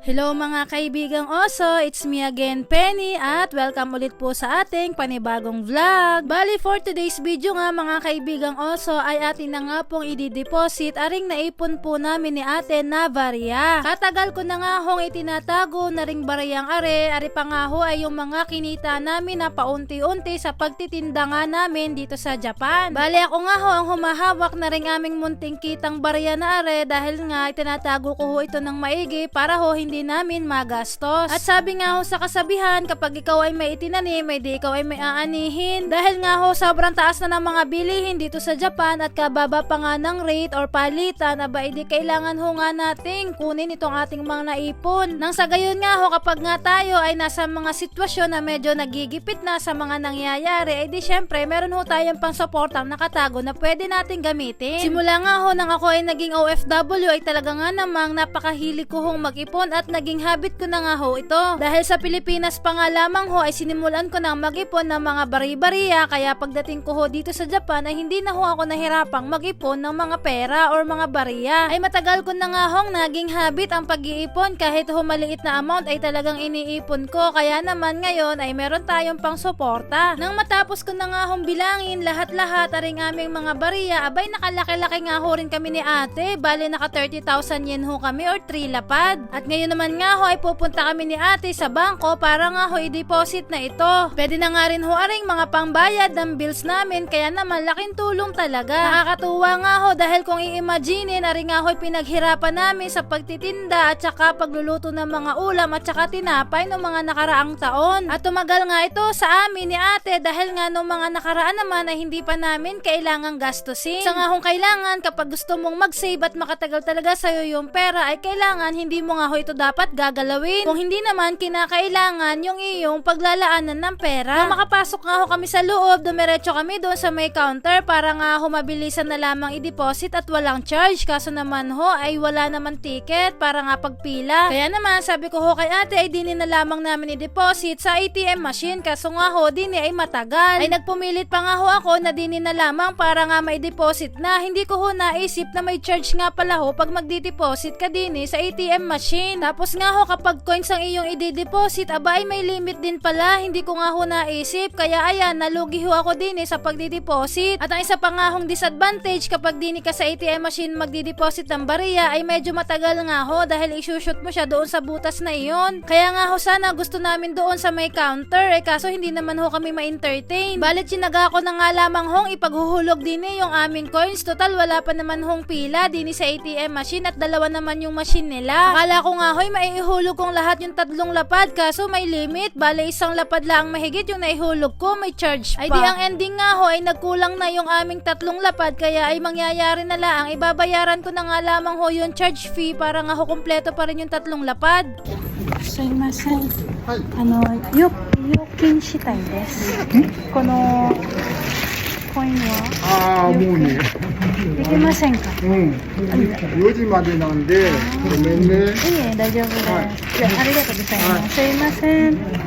Hello mga kaibigang oso, it's me again Penny at welcome ulit po sa ating panibagong vlog. Bali for today's video nga mga kaibigang oso ay atin na nga pong i-deposit aring naipon po namin ni ate na barya. Katagal ko na nga hong itinatago na ring barayang are, ari pa nga ho ay yung mga kinita namin na paunti-unti sa pagtitinda nga namin dito sa Japan. Bali ako nga ho ang humahawak na ring aming munting kitang barya na are dahil nga itinatago ko ho ito ng maigi para ho hindi namin magastos. At sabi nga ho sa kasabihan, kapag ikaw ay may itinanim, may di ikaw ay may aanihin. Dahil nga ho, sobrang taas na ng mga bilihin dito sa Japan at kababa pa nga ng rate or palitan, aba hindi kailangan ho nga nating kunin itong ating mga naipon. Nang sa gayon nga ho, kapag nga tayo ay nasa mga sitwasyon na medyo nagigipit na sa mga nangyayari, ay di syempre, meron ho tayong pang suportang nakatago na pwede nating gamitin. Simula nga ho, nang ako ay naging OFW, ay talaga nga namang napakahilig ko hong mag-ipon at naging habit ko na nga ho ito. Dahil sa Pilipinas pa nga lamang ho ay sinimulan ko nang mag-ipon ng mga bari-bariya kaya pagdating ko ho dito sa Japan ay hindi na ho ako nahirapang mag-ipon ng mga pera or mga bariya. Ay matagal ko na nga hong naging habit ang pag-iipon kahit ho maliit na amount ay talagang iniipon ko kaya naman ngayon ay meron tayong pang suporta. Nang matapos ko na nga hong bilangin lahat-lahat aring aming mga bariya abay nakalaki-laki nga ho rin kami ni ate bali naka 30,000 yen ho kami or 3 lapad. At ngayon naman nga ho ay pupunta kami ni ate sa bangko para nga ho i-deposit na ito. Pwede na nga rin ho aring mga pangbayad ng bills namin kaya naman laking tulong talaga. Nakakatuwa nga ho dahil kung iimaginin ari nga ho pinaghirapan namin sa pagtitinda at saka pagluluto ng mga ulam at saka tinapay ng mga nakaraang taon. At tumagal nga ito sa amin ni ate dahil nga nung mga nakaraan naman ay hindi pa namin kailangang gastusin. Sa nga hong kailangan kapag gusto mong mag-save at makatagal talaga sa'yo yung pera ay kailangan hindi mo nga ho ito dapat gagalawin. Kung hindi naman kinakailangan yung iyong paglalaanan ng pera. Nung makapasok nga ho kami sa loob, dumiretso kami doon sa may counter para nga ho mabilisan na lamang i-deposit at walang charge. Kaso naman ho ay wala naman ticket para nga pagpila. Kaya naman sabi ko ho kay ate ay dini na lamang namin i-deposit sa ATM machine kaso nga ho dini ay matagal. Ay nagpumilit pa nga ho ako na dini na lamang para nga may deposit na. Hindi ko ho naisip na may charge nga pala ho pag magdi-deposit ka dini sa ATM machine. Tapos nga ho kapag coins ang iyong i-deposit aba ay may limit din pala. Hindi ko nga ho naisip kaya ayan nalugi ho ako dini sa pagdi-deposit. At ang isa pa nga hong disadvantage kapag dini ka sa ATM machine magdi-deposit ng bariya ay medyo matagal nga ho dahil isushoot mo siya doon sa butas na iyon. Kaya nga ho sana gusto namin doon sa may counter eh kaso hindi naman ho kami ma-entertain. Balit sinaga ko na nga lamang hong ipaghuhulog din eh yung aming coins. Total wala pa naman hong pila din sa ATM machine at dalawa naman yung machine nila. Akala ko nga Hoy, maihulog kong lahat yung tatlong lapad kaso may limit. Bale, isang lapad lang mahigit yung naihulog ko, may charge pa. Ay di ang ending nga ho ay nagkulang na yung aming tatlong lapad kaya ay mangyayari na lang. Ibabayaran ko na nga lamang ho yung charge fee para nga ho kumpleto pa rin yung tatlong lapad. Sorry, Masay. Ano, yok, yokin shitai desu. Hmm? Kono コインは、ああ、もうね。できませんかうん。4時までなんで、ごめんね。いいえ、大丈夫です。はいじゃあ、ありがとうございます。すいません。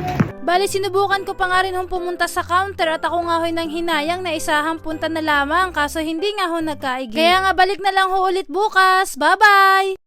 Bali, sinubukan ko pa nga rin hong pumunta sa counter at ako nga ho'y nang hinayang na isahang punta na lamang kaso hindi nga ho nagkaigi. Kaya nga balik na lang ho ulit bukas. Bye-bye!